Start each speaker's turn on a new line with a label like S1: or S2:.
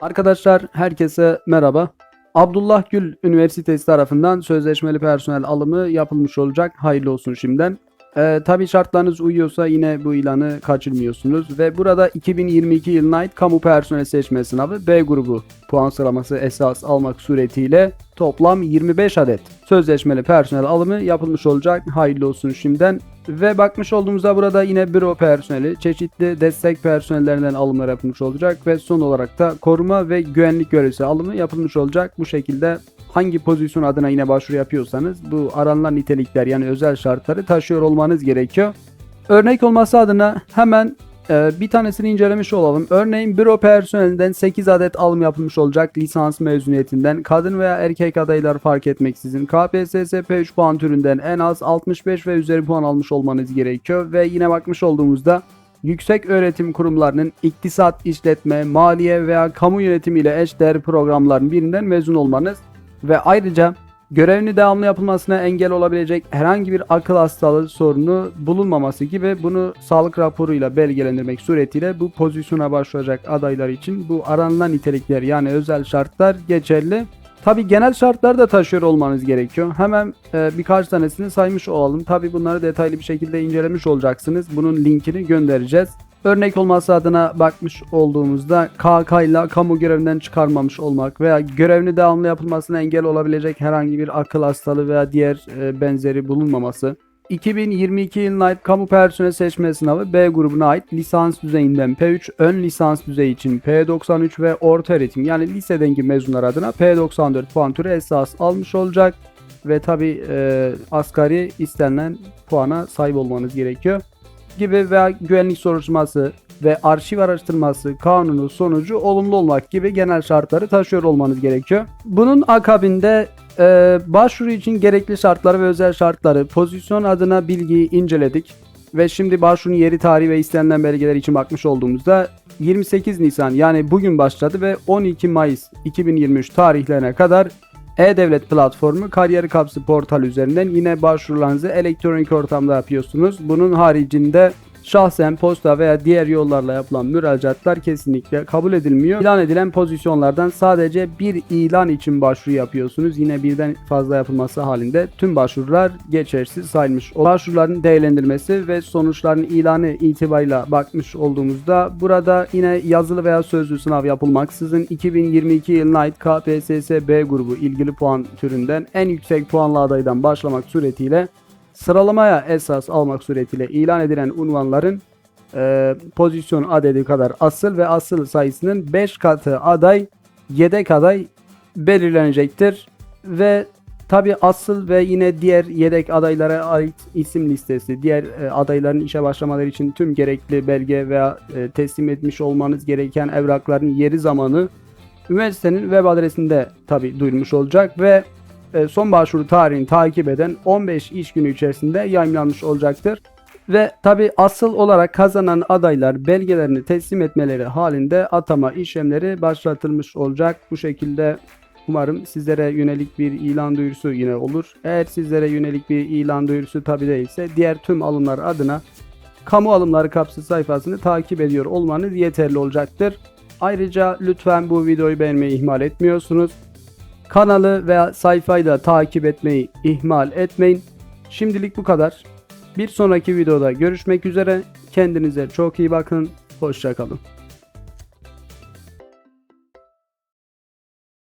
S1: Arkadaşlar herkese merhaba. Abdullah Gül Üniversitesi tarafından sözleşmeli personel alımı yapılmış olacak. Hayırlı olsun şimdiden. Ee, tabii şartlarınız uyuyorsa yine bu ilanı kaçırmıyorsunuz. Ve burada 2022 yılına ait kamu personel seçme sınavı B grubu puan sıralaması esas almak suretiyle toplam 25 adet sözleşmeli personel alımı yapılmış olacak. Hayırlı olsun şimdiden. Ve bakmış olduğumuzda burada yine büro personeli, çeşitli destek personellerinden alımlar yapılmış olacak ve son olarak da koruma ve güvenlik görevlisi alımı yapılmış olacak. Bu şekilde hangi pozisyon adına yine başvuru yapıyorsanız bu aranılan nitelikler yani özel şartları taşıyor olmanız gerekiyor. Örnek olması adına hemen e, bir tanesini incelemiş olalım. Örneğin büro personelinden 8 adet alım yapılmış olacak lisans mezuniyetinden. Kadın veya erkek adaylar fark etmeksizin KPSS P3 puan türünden en az 65 ve üzeri puan almış olmanız gerekiyor. Ve yine bakmış olduğumuzda yüksek öğretim kurumlarının iktisat, işletme, maliye veya kamu yönetimi ile eşdeğer programların birinden mezun olmanız ve ayrıca görevini devamlı yapılmasına engel olabilecek herhangi bir akıl hastalığı sorunu bulunmaması gibi bunu sağlık raporuyla belgelendirmek suretiyle bu pozisyona başvuracak adaylar için bu aranılan nitelikler yani özel şartlar geçerli. Tabi genel şartlar da taşıyor olmanız gerekiyor. Hemen e, birkaç tanesini saymış olalım. Tabi bunları detaylı bir şekilde incelemiş olacaksınız. Bunun linkini göndereceğiz. Örnek olması adına bakmış olduğumuzda KK ile kamu görevinden çıkarmamış olmak veya görevini devamlı yapılmasına engel olabilecek herhangi bir akıl hastalığı veya diğer e, benzeri bulunmaması. 2022 yılına ait kamu personel seçme sınavı B grubuna ait lisans düzeyinden P3, ön lisans düzeyi için P93 ve orta öğretim yani lisedenki mezunlar adına P94 puan türü esas almış olacak. Ve tabi e, asgari istenilen puana sahip olmanız gerekiyor gibi veya güvenlik soruşturması ve arşiv araştırması kanunu sonucu olumlu olmak gibi genel şartları taşıyor olmanız gerekiyor. Bunun akabinde e, başvuru için gerekli şartları ve özel şartları pozisyon adına bilgiyi inceledik ve şimdi başvurunun yeri tarihi ve istenilen belgeler için bakmış olduğumuzda 28 Nisan yani bugün başladı ve 12 Mayıs 2023 tarihlerine kadar e-Devlet platformu Kariyer Kapsı portal üzerinden yine başvurularınızı elektronik ortamda yapıyorsunuz. Bunun haricinde şahsen posta veya diğer yollarla yapılan müracaatlar kesinlikle kabul edilmiyor. İlan edilen pozisyonlardan sadece bir ilan için başvuru yapıyorsunuz. Yine birden fazla yapılması halinde tüm başvurular geçersiz sayılmış. O başvuruların değerlendirmesi ve sonuçların ilanı itibarıyla bakmış olduğumuzda burada yine yazılı veya sözlü sınav yapılmaksızın 2022 yılına ait KPSS B grubu ilgili puan türünden en yüksek puanlı adaydan başlamak suretiyle sıralamaya esas almak suretiyle ilan edilen unvanların e, pozisyon adedi kadar asıl ve asıl sayısının 5 katı aday, yedek aday belirlenecektir. Ve tabi asıl ve yine diğer yedek adaylara ait isim listesi, diğer e, adayların işe başlamaları için tüm gerekli belge veya e, teslim etmiş olmanız gereken evrakların yeri zamanı üniversitenin web adresinde tabi duyurmuş olacak ve son başvuru tarihini takip eden 15 iş günü içerisinde yayınlanmış olacaktır. Ve tabi asıl olarak kazanan adaylar belgelerini teslim etmeleri halinde atama işlemleri başlatılmış olacak. Bu şekilde umarım sizlere yönelik bir ilan duyurusu yine olur. Eğer sizlere yönelik bir ilan duyurusu tabi değilse diğer tüm alımlar adına kamu alımları kapsı sayfasını takip ediyor olmanız yeterli olacaktır. Ayrıca lütfen bu videoyu beğenmeyi ihmal etmiyorsunuz. Kanalı veya sayfayı da takip etmeyi ihmal etmeyin. Şimdilik bu kadar. Bir sonraki videoda görüşmek üzere. Kendinize çok iyi bakın. Hoşçakalın.